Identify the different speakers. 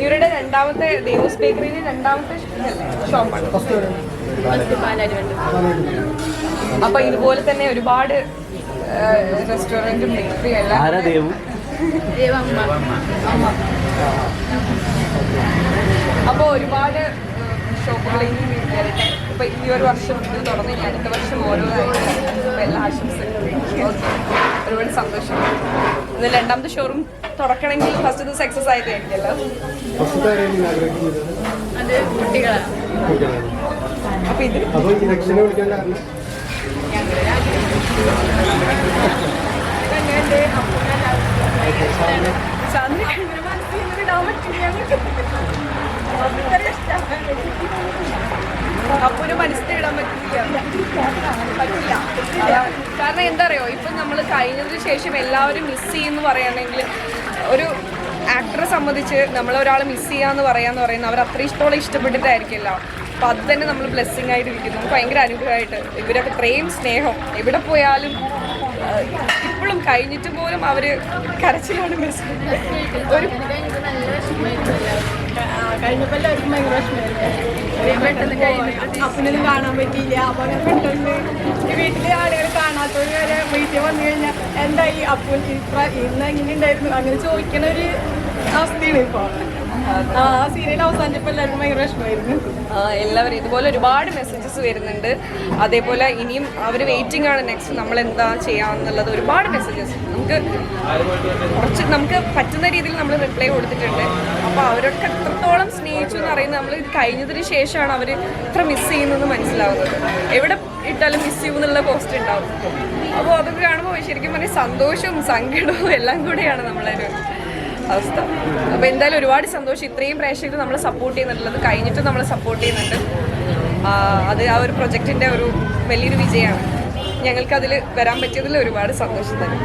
Speaker 1: ഇവരുടെ രണ്ടാമത്തെ ദേവസ് ബേക്കറിയിലെ രണ്ടാമത്തെ ഷോപ്പാണ്. അപ്പൊ ഇതുപോലെ തന്നെ ഒരുപാട് റെസ്റ്റോറന്റും ബേക്കറിയും എല്ലാം അപ്പോൾ ഒരുപാട് ഷോപ്പുകളെങ്കിലും വരട്ടെ. ഇപ്പൊ ഈ ഒരു വർഷം ഇത് ഇനി അടുത്ത വർഷം ഓരോ അപ്പൊ എല്ലാ ആശംസകളും. ഒരുപാട് സന്തോഷം. ഇത് രണ്ടാമത്തെ ഷോറൂം തുറക്കണമെങ്കിൽ ഫസ്റ്റ് ഇത് സക്സസ്
Speaker 2: ആയിട്ടായിരിക്കല്ലോ
Speaker 3: അത് കുട്ടികളാണ്.
Speaker 1: അപ്പൊ ഇത്
Speaker 2: അപ്പോൾ ഈ ഇലക്ഷനെ വിളിക്കാൻ കാരണം
Speaker 1: ചന്ദ്രൻ ഇങ്ങനെ മനസ്സിൽ ഇങ്ങനെ ഇടാൻ പറ്റില്ല ഞങ്ങൾക്ക്. അത്ര ഇഷ്ടമാണ്. അപ്പൊരു ഇടാൻ പറ്റില്ല. പറ്റില്ല. കാരണം എന്താ അറിയോ ഇപ്പം നമ്മൾ കഴിഞ്ഞതിന് ശേഷം എല്ലാവരും മിസ് ചെയ്യുമെന്ന് പറയുകയാണെങ്കിൽ ഒരു ആക്ടറെ സംബന്ധിച്ച് നമ്മളൊരാൾ മിസ് ചെയ്യാന്ന് പറയാന്ന് പറയുന്നത് അവർ അത്ര ഇഷ്ടമുള്ള ഇഷ്ടപ്പെട്ടിട്ടായിരിക്കില്ല അപ്പം അത് തന്നെ നമ്മൾ ബ്ലെസ്സിങ് ആയിട്ട് ഇരിക്കുന്നു നമുക്ക് ഭയങ്കര അനുഗ്രഹമായിട്ട് ഇവരൊക്കെ ഇത്രയും സ്നേഹം. എവിടെ പോയാലും ഇപ്പോഴും കഴിഞ്ഞിട്ട് പോലും അവർ കരച്ചിലാണ് മിസ് ഒരു
Speaker 3: കഴിഞ്ഞപ്പോൾ എല്ലാവർക്കും ഭയങ്കര വിഷമമായിരുന്നു.
Speaker 1: അപ്പനൊന്നും കാണാൻ പറ്റിയില്ല. അപ്പൊ പെട്ടെന്ന് ഈ വീട്ടിലെ ആളുകൾ കാണാത്തവര് വരെ വീട്ടിൽ വന്നു കഴിഞ്ഞാൽ എന്തായി ഇപ്ര ഇന്ന് എങ്ങനെ ഉണ്ടായിരുന്നു അങ്ങനെ ചോദിക്കണ ഒരു അവസ്ഥയാണ് ഇപ്പൊ. എല്ലാവരും ഇതുപോലെ ഒരുപാട് മെസ്സേജസ് വരുന്നുണ്ട്. അതേപോലെ ഇനിയും അവർ വെയിറ്റിംഗ് ആണ്. നെക്സ്റ്റ് നമ്മൾ എന്താ ചെയ്യാന്നുള്ളത് ഒരുപാട് മെസ്സേജസ് നമുക്ക് കുറച്ച് നമുക്ക് പറ്റുന്ന രീതിയിൽ നമ്മൾ റിപ്ലൈ കൊടുത്തിട്ടുണ്ട്. അപ്പോൾ അവരൊക്കെ എത്രത്തോളം സ്നേഹിച്ചു എന്ന് അറിയുന്നത് നമ്മൾ ഇത് കഴിഞ്ഞതിന് ശേഷമാണ് അവർ ഇത്ര മിസ് ചെയ്യുന്നതെന്ന് മനസ്സിലാവുന്നത്. എവിടെ ഇട്ടാലും മിസ് ചെയ്യും എന്നുള്ള പോസ്റ്റ് ഉണ്ടാവും. അപ്പോൾ അതൊക്കെ കാണുമ്പോൾ ശരിക്കും പറഞ്ഞാൽ സന്തോഷവും സങ്കടവും എല്ലാം കൂടെയാണ് നമ്മളൊരു അവസ്ഥ. അപ്പോൾ എന്തായാലും ഒരുപാട് സന്തോഷം. ഇത്രയും പ്രേക്ഷകർ നമ്മൾ സപ്പോർട്ട് ചെയ്യുന്നുള്ളത് കഴിഞ്ഞിട്ട് നമ്മൾ സപ്പോർട്ട് ചെയ്യുന്നുണ്ട്. അത് ആ ഒരു പ്രൊജക്റ്റിന്റെ ഒരു വലിയൊരു വിജയമാണ്. ഞങ്ങൾക്ക് അതിൽ വരാൻ പറ്റിയതിൽ ഒരുപാട് സന്തോഷം തന്നെ.